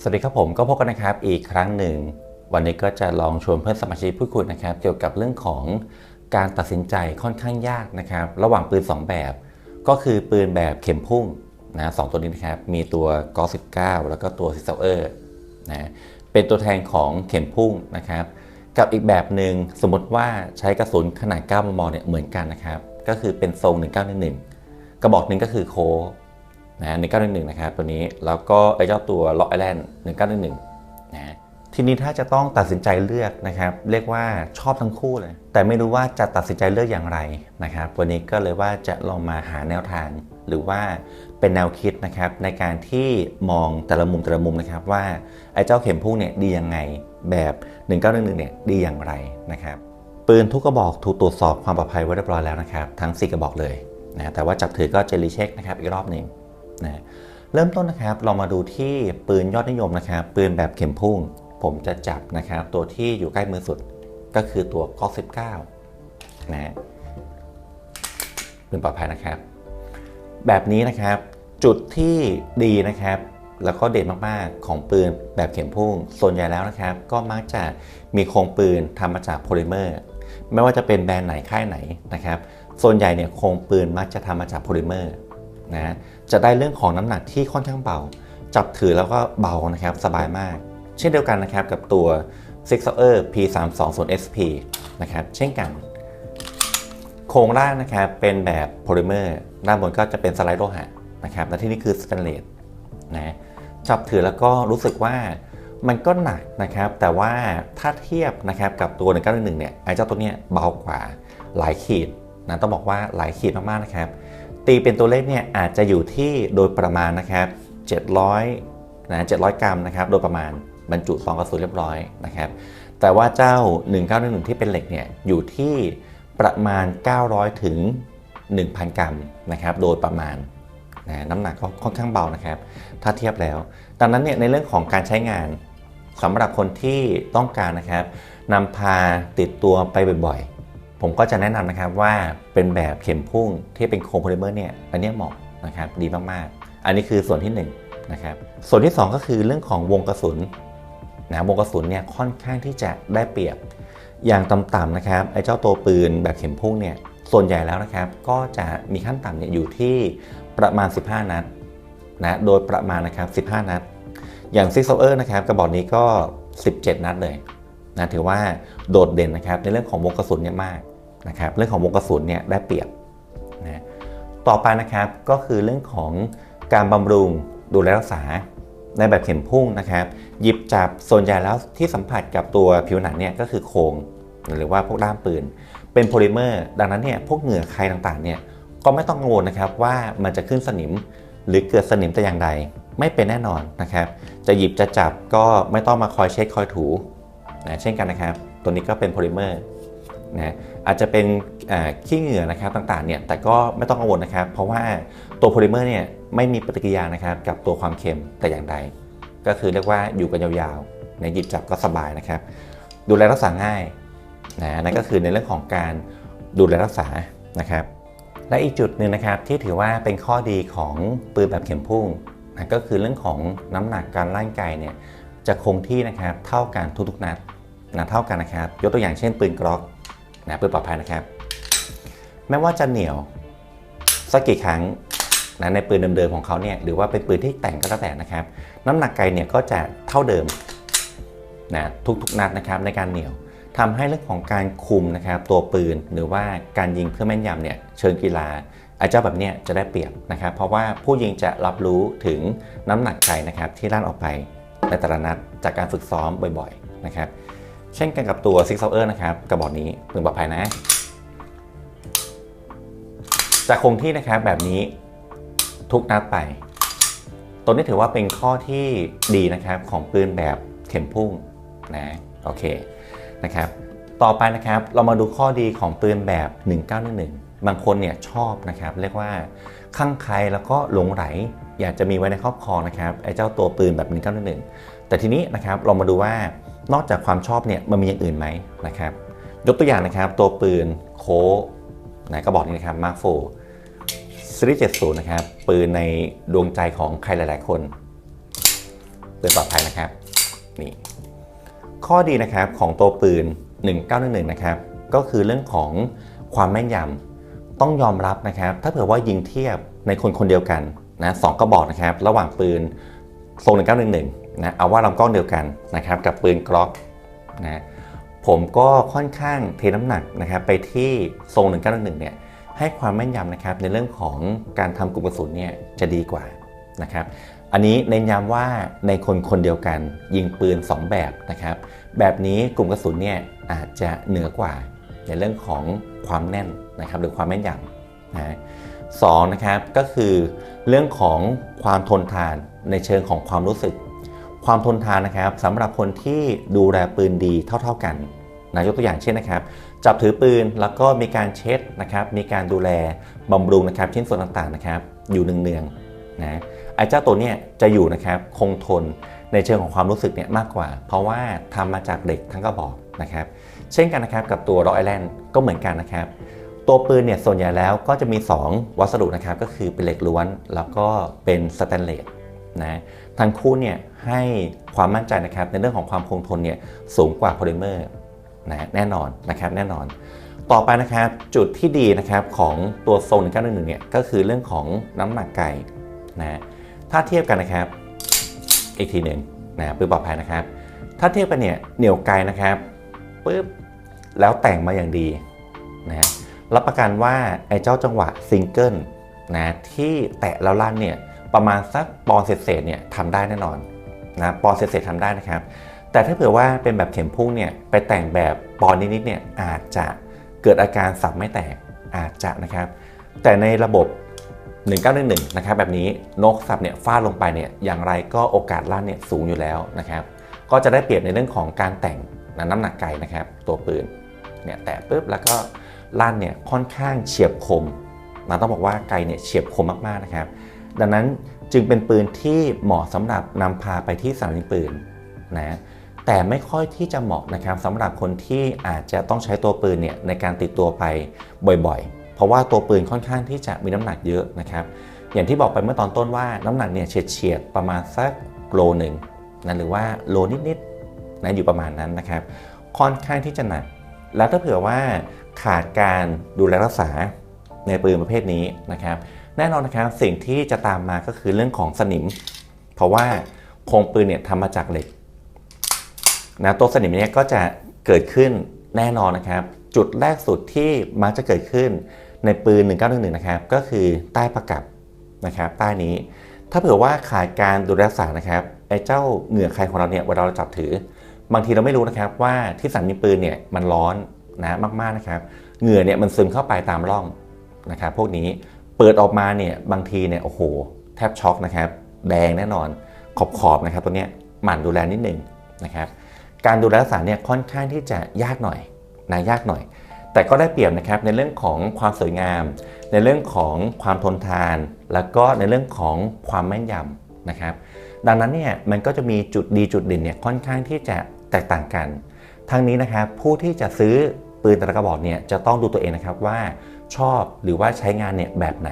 สวัสดีครับผมก็พบกันนะครับอีกครั้งหนึ่ง วันนี้ก็จะลองชวนเพื่อนสมาชิกพูดคุยนะครับ เกี่ยวกับเรื่องของการตัดสินใจค่อนข้างยากนะครับ ระหว่างปืน 2 แบบ ก็คือปืนแบบเข็มพุ่งนะสองตัวนี้นะครับ มีตัวกอ19แล้วก็ตัวซิเซเออร์นะเป็นตัวแทนของเข็มพุ่งนะครับ กับอีกแบบหนึ่งสมมติว่าใช้กระสุนขนาด 9 มมเนี่ยเหมือนกันนะครับ ก็คือเป็นทรง 1911กระบอกหนึ่งก็คือโค กนะ1911นะครับตัวนี้แล้วก็ไอ้เจ้าตัวล็อกไอแลนด์1911นะทีนี้ถ้าจะต้องตัดสินใจเลือกนะครับ เรียกว่าชอบทั้งคู่เลย แต่ไม่รู้ว่าจะตัดสินใจเลือกอย่างไรนะครับ วันนี้ก็เลยว่าจะลองมาหาแนวทาง หรือว่าเป็นแนวคิดนะครับในการที่มองแต่ละมุมแต่ละมุมนะครับว่าไอ้เจ้าเข็มพุ่งเนี่ยดียังไงแบบ 1911เนี่ยดีอย่างไรนะครับปืนทุกกระบอกถูกตรวจสอบความปลอดภัยไว้เรียบร้อยแล้วนะครับทั้ง 4 กระบอกเลยนะแต่ว่าจับถือก็จะรีเช็คนะครับอีกรอบหนึ่ง นะเริ่มต้นนะครับเรามาดูที่ปืนยอดนิยมนะครับ ปืนแบบเข็มพุ่ง ผมจะจับนะครับ ตัวที่อยู่ใกล้มือสุดก็คือตัวก๊อก19นะปืนปลอดภัยนะครับ แบบนี้นะครับจุดที่ดีนะครับแล้วก็เด่นมาก ๆ ของปืนแบบเข็มพุ่ง ส่วนใหญ่แล้วนะครับ ก็มักจะมีโครงปืนทำมาจากโพลิเมอร์ ไม่ว่าจะเป็นแบรนด์ไหนค่ายไหนนะครับ ส่วนใหญ่เนี่ยโครงปืนมักจะทำมาจากโพลิเมอร์ นะจะได้เรื่องของน้ำหนักที่ค่อนข้างเบา จับถือแล้วก็เบานะครับสบายมาก เช่นเดียวกันนะครับกับตัว Six h o u r P32 SP นะครับเช่นกัน โครงร่างนะครับเป็นแบบโพลิเมอร์ด้านบนก็จะเป็นสไลด์โลหะนะครับและที่นี่คือสแตนเลสนะจับถือแล้วก็รู้สึกว่ามันก็หนักนะครับ แต่ว่าถ้าเทียบนะครับกับตัว 1911 เนี่ยไอ้เจ้าตัวเนี้ยเบากว่าหลายขีดนะต้องบอกว่าหลายขีดมากๆนะครับ ตีเป็นตัวเลขเนี่ยอาจจะอยู่ที่โดยประมาณนะครับ700นะ700 กรัมนะครับโดยประมาณบรรจุซองกระสุนเรียบร้อยนะครับแต่ว่าเจ้า 1911 ที่เป็นเหล็กเนี่ยอยู่ที่ประมาณ 900 ถึง 1,000 กรัมนะครับโดยประมาณนะน้ำหนักก็ค่อนข้างเบานะครับ ถ้าเทียบแล้ว ดังนั้นเนี่ยในเรื่องของการใช้งานสำหรับคนที่ต้องการนะครับนำพาติดตัวไปบ่อย ผมก็จะแนะนำนะครับว่าเป็นแบบเข็มพุ่งที่เป็นโครงโพลิเมอร์เนี่ยอันนี้เหมาะนะครับดีมากๆ อันนี้คือส่วนที่1นงนะครับส่วนที่ 2 ก็คือเรื่องของวงกระสุนนะวงกระสุนเนี่ยค่อนข้างที่จะได้เปรียบอย่างต่ำๆนะครับไอ้เจ้าตัวปืนแบบเข็มพุ่งเนี่ยส่วนใหญ่แล้วนะครับก็จะมีขั้นต่ำเนี่ยอยู่ที่ประมาณ 15 นัดนะโดยประมาณนะครับ15 นัด อย่าง Six h o u r นะครับกระบอกนี้ก็ 17 นัดเลยนะถือว่าโดดเด่นนะครับในเรื่องของวงกระสุนเนี่ยมาก นะครับเรื่องของวงกระสุนเนี่ยได้เปรียบนะต่อไปนะครับก็คือเรื่องของการบำรุงดูแลรักษาในแบบเข็มพุ่งนะครับ หยิบจับส่วนใหญ่แล้วที่สัมผัสกับตัวผิวหนังเนี่ยก็คือโครงหรือว่าพวกด้ามปืน เป็นโพลิเมอร์ ดังนั้นเนี่ยพวกเหงื่อใครต่างๆเนี่ยก็ไม่ต้องกังวลนะครับว่ามันจะขึ้นสนิมหรือเกิดสนิมแต่อย่างใดไม่เป็นแน่นอนนะครับ จะหยิบจะจับก็ไม่ต้องมาคอยเช็ดคอยถูนะเช่นกันนะครับ ตัวนี้ก็เป็นโพลิเมอร์ นะอาจจะเป็นขี้เหงื่อนะครับต่างๆเนี่ยแต่ก็ไม่ต้องกังวลนะครับ เพราะว่าตัวโพลิเมอร์เนี่ยไม่มีปฏิกิริยานะครับกับตัวความเค็มแต่อย่างใด ก็คือเรียกว่าอยู่กันยาวๆในหยิบจับก็สบายนะครับ ดูแลรักษาง่ายนะนั่นก็คือในเรื่องของการดูแลรักษานะครับ และอีกจุดหนึ่งนะครับที่ถือว่าเป็นข้อดีของปืนแบบเข็มพุ่งนะก็คือเรื่องของน้ำหนักการลั่นไกายเนี่ยจะคงที่นะครับเท่ากันทุกๆนัดนะเท่ากันนะครับ ยกตัวอย่างเช่นปืนกล็อก นะปืนปลอดภัยนะครับ แม้ว่าจะเหนียวสักกี่ครั้งนะในปืนเดิมๆของเขาเนี่ยหรือว่าเป็นปืนที่แต่งก็แล้วแต่นะครับ น้ำหนักไกเนี่ยก็จะเท่าเดิมนะทุกๆนัดนะครับในการเหนียวทำให้เรื่องของการคุมนะครับตัวปืนหรือว่าการยิงเพื่อแม่นยำเนี่ยเชิงกีฬาไอ้เจ้าแบบเนี้ยจะได้เปรียบนะครับ เพราะว่าผู้ยิงจะรับรู้ถึงน้ำหนักไกนะครับที่ลั่นออกไปในแต่ละนัดจากการฝึกซ้อมบ่อยๆนะครับ เช่นกันกับตัว Six h o u r นะครับกระบอกนี้ปืนปลอดภัยนะจะคงที่นะครับแบบนี้ทุกนัดไป ตัวนี้ถือว่าเป็นข้อที่ดีนะครับของปืนแบบเข็มพุ่งนะโอเคนะครับต่อไปนะครับเรามาดูข้อดีของปืนแบบ 1911 บางคนเนี่ยชอบนะครับ เรียกว่าข้างใครแล้วก็หลงไหล อยากจะมีไว้ในครอบครองนะครับไอ้เจ้าตัวปืนแบบ 1911 แต่ทีนี้นะครับเรามาดูว่า นอกจากความชอบเนี่ยมันมีอย่างอื่นไหมนะครับ ยกตัวอย่างนะครับ ตัวปืนโคนะก็บอกนี้นะครับมาร์คโฟซีรีส์70 นะครับ ปืนในดวงใจของใครหลาย ๆ คนปืนปลอดภัยนะครับนี่ข้อดีนะครับของตัวปืน 1911 นะครับ ก็คือเรื่องของความแม่นยำต้องยอมรับนะครับ ถ้าเผื่อว่ายิงเทียบในคนคนเดียวกันนะสองกระบอกนะครับ ระหว่างปืนทรง1911 นะเอาว่าลำกล้องเดียวกันนะครับกับปืนกล็อกนะผมก็ค่อนข้างเทน้ำหนักนะครับไปที่ทรง1911เนี่ยให้ความแม่นยำนะครับในเรื่องของการทำกลุ่มกระสุนเนี่ยจะดีกว่านะครับอันนี้เน้นย้ำว่าในคนคนเดียวกันยิงปืน 2 แบบนะครับ แบบนี้กลุ่มกระสุนเนี่ยอาจจะเหนือกว่า ในเรื่องของความแน่นนะครับหรือความแม่นยำนะสองนะครับก็คือเรื่องของความทนทานในเชิงของความรู้สึก ความทนทานนะครับสำหรับคนที่ดูแลปืนดีเท่า ๆกันนะยกตัวอย่างเช่นนะครับ จับถือปืนแล้วก็มีการเช็ดนะครับ มีการดูแลบำรุงนะครับชิ้นส่วนต่างๆนะครับ อยู่เนืองๆนะไอ้เจ้าตัวเนี้ยจะอยู่นะครับคงทนในเชิงของความรู้สึกเนี่ยมากกว่า เพราะว่าทำมาจากเหล็กทั้งกระบอกนะครับ เช่นกันนะครับกับตัวรอกไอแลนด์ก็เหมือนกันนะครับ ตัวปืนเนี่ยส่วนใหญ่แล้วก็จะมี 2 วัสดุนะครับก็คือเป็นเหล็กล้วน แล้วก็เป็นสแตนเลสนะ ทั้งคู่เนี่ยให้ความมั่นใจนะครับในเรื่องของความคงทนเนี่ยสูงกว่าโพลิเมอร์นะแน่นอนนะครับแน่นอน ต่อไปนะครับจุดที่ดีนะครับของตัวโซน1911เนี่ยก็คือเรื่องของน้ำหนักไก่นะถ้าเทียบกันนะครับอีกทีหนึ่งนะปืนปลอดภัยนะครับ ถ้าเทียบกันเนี่ยเหนียวไกลนะครับปุ๊บแล้วแต่งมาอย่างดีนะรับประกันว่าไอ้เจ้าจังหวะซิงเกิลนะที่แตะแล้วลั่นเนี่ย ประมาณสักปอนเศษๆเนี่ยทำได้แน่นอนนะปอนเศษๆทำได้นะครับ แต่ถ้าเผื่อว่าเป็นแบบเข็มพุ่งเนี่ยไปแต่งแบบปอนนิดๆเนี่ยอาจจะเกิดอาการสับไม่แตกอาจจะนะครับ แต่ในระบบ 1911นะครับแบบนี้นกสับเนี่ยฟาดลงไปเนี่ยอย่างไรก็โอกาสลั่นเนี่ยสูงอยู่แล้วนะครับ ก็จะได้เปรียบในเรื่องของการแต่งน้ำหนักไกลนะครับ ตัวปืนเนี่ยแตะปุ๊บแล้วก็ลั่นเนี่ยค่อนข้างเฉียบคมนะต้องบอกว่าไกลเนี่ยเฉียบคมมากๆนะครับ ดังนั้นจึงเป็นปืนที่เหมาะสำหรับนำพาไปที่สนามยิงปืนนะแต่ไม่ค่อยที่จะเหมาะนะครับสำหรับคนที่อาจจะต้องใช้ตัวปืนเนี่ยในการติดตัวไปบ่อยๆ เพราะว่าตัวปืนค่อนข้างที่จะมีน้ำหนักเยอะนะครับ อย่างที่บอกไปเมื่อตอนต้นว่าน้ำหนักเนี่ยเฉียดเฉียดๆประมาณสักโลหนึ่งนะหรือว่าโลนิดๆนะอยู่ประมาณนั้นนะครับ ค่อนข้างที่จะหนัก แล้วถ้าเผื่อว่าขาดการดูแลรักษาในปืนประเภทนี้นะครับ แน่นอนนะครับสิ่งที่จะตามมาก็คือเรื่องของสนิม เพราะว่าโครงปืนเนี่ยทำมาจากเหล็กนะตัวสนิมเนี้ก็จะเกิดขึ้นแน่นอนนะครับ จุดแรกสุดที่มักจะเกิดขึ้นในปืน 1911 นะครับก็คือใต้ประกับนะครับใต้นี้ ถ้าเผื่อว่าขาดการดูแลรักษานะครับไอ้เจ้าเหงื่อใครของเราเนี่ยเวลาเราจับถือ บางทีเราไม่รู้นะครับว่าที่สันมีปืนเนี่ยมันร้อนนะมากๆนะครับเหงื่อเนี่ยมันซึมเข้าไปตามร่องนะครับพวกนี้ เปิดออกมาเนี่ยบางทีเนี่ยโอ้โห แทบช็อกนะครับแดงแน่นอนขอบขอบนะครับตัวเนี้ยหมั่นดูแลนิดนึงนะครับการดูแลรักษาเนี่ยค่อนข้างที่จะยากหน่อยนะยากหน่อย แต่ก็ได้เปรียบนะครับในเรื่องของความสวยงาม ในเรื่องของความทนทาน แล้วก็ในเรื่องของความแม่นยำนะครับดังนั้นเนี่ยมันก็จะมีจุดดีจุดเด่นเนี่ยค่อนข้างที่จะแตกต่างกัน ทั้งนี้นะครับผู้ที่จะซื้อปืนแต่ละกระบอกเนี่ยจะต้องดูตัวเองนะครับว่า ชอบหรือว่าใช้งานเนี่ยแบบไหน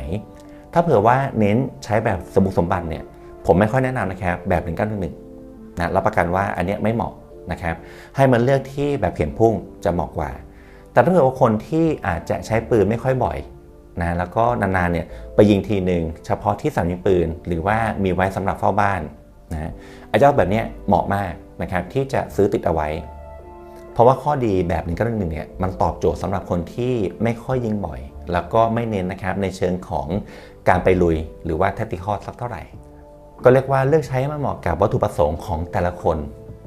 ถ้าเผื่อว่าเน้นใช้แบบสมบุกสมบันเนี่ยผมไม่ค่อยแนะนำนะครับแบบ1 9 1 1นะรับประกันว่าอันเนี้ยไม่เหมาะนะครับ ให้มันเลือกที่แบบเข็มพุ่งจะเหมาะกว่า แต่ถ้าเกิดว่าคนที่อาจจะใช้ปืนไม่ค่อยบ่อยนะแล้วก็นานๆเนี่ยไปยิงทีหนึ่งเฉพาะที่สนามยิงปืน หรือว่ามีไว้สำหรับเฝ้าบ้านนะไอ้เจ้าแบบเนี้ยเหมาะมากนะครับที่จะซื้อติดเอาไว้ เพราะว่าข้อดีแบบ1 9 1 1เนี่ยมันตอบโจทย์สำหรับคนที่ไม่ค่อยยิงบ่อย แล้วก็ไม่เน้นนะครับในเชิงของการไปลุย หรือว่าแทคติคอสักเท่าไหร่ ก็เรียกว่าเลือกใช้ให้มันเหมาะกับวัตถุประสงค์ของแต่ละคน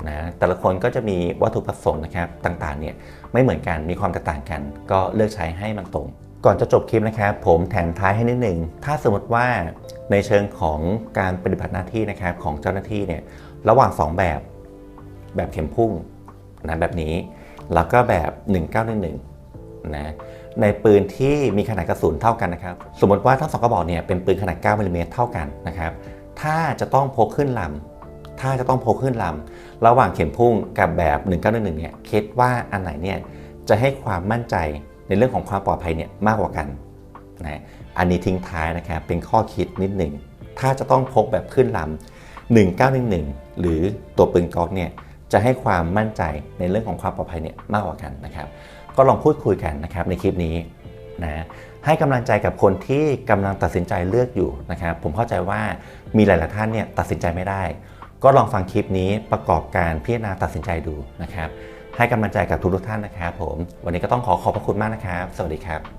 นะแต่ละคนก็จะมีวัตถุประสงค์นะครับต่างๆเนี่ยไม่เหมือนกันมีความแตกต่างกัน ก็เลือกใช้ให้มันตรง ก่อนจะจบคลิปนะครับผมแถมท้ายให้นิดหนึ่งถ้าสมมติว่าในเชิงของการปฏิบัติหน้าที่นะครับของเจ้าหน้าที่เนี่ยระหว่าง 2 แบบ แบบเข็มพุ่ง นะแบบนี้ แล้วก็แบบ 1911นะในปืนที่มีขนาดกระสุนเท่ากันนะครับ สมมติว่าทั้งสองกระบอกเนี่ยเป็นปืนขนาด9มิลลิเมตรเท่ากันนะครับ ถ้าจะต้องพกขึ้นลำถ้าจะต้องพกขึ้นลำระหว่างเข็มพุ่งกับแบบ 1911เนี่ยคิดว่าอันไหนเนี่ยจะให้ความมั่นใจในเรื่องของความปลอดภัยเนี่ยมากกว่ากันนะอันนี้ทิ้งท้ายนะครับเป็นข้อคิดนิดหนึ่งถ้าจะต้องพกแบบขึ้นลำ1911 หรือตัวปืนกล็อกเนี่ย จะให้ความมั่นใจในเรื่องของความปลอดภัยเนี่ยมากกว่ากันนะครับ ก็ลองพูดคุยกันนะครับในคลิปนี้นะให้กำลังใจกับคนที่กำลังตัดสินใจเลือกอยู่นะครับ ผมเข้าใจว่ามีหลายๆท่านเนี่ยตัดสินใจไม่ได้ ก็ลองฟังคลิปนี้ประกอบการพิจารณาตัดสินใจดูนะครับ ให้กำลังใจกับทุกๆท่านนะครับ ผม วันนี้ก็ต้องขอขอบพระคุณมากนะครับ สวัสดีครับ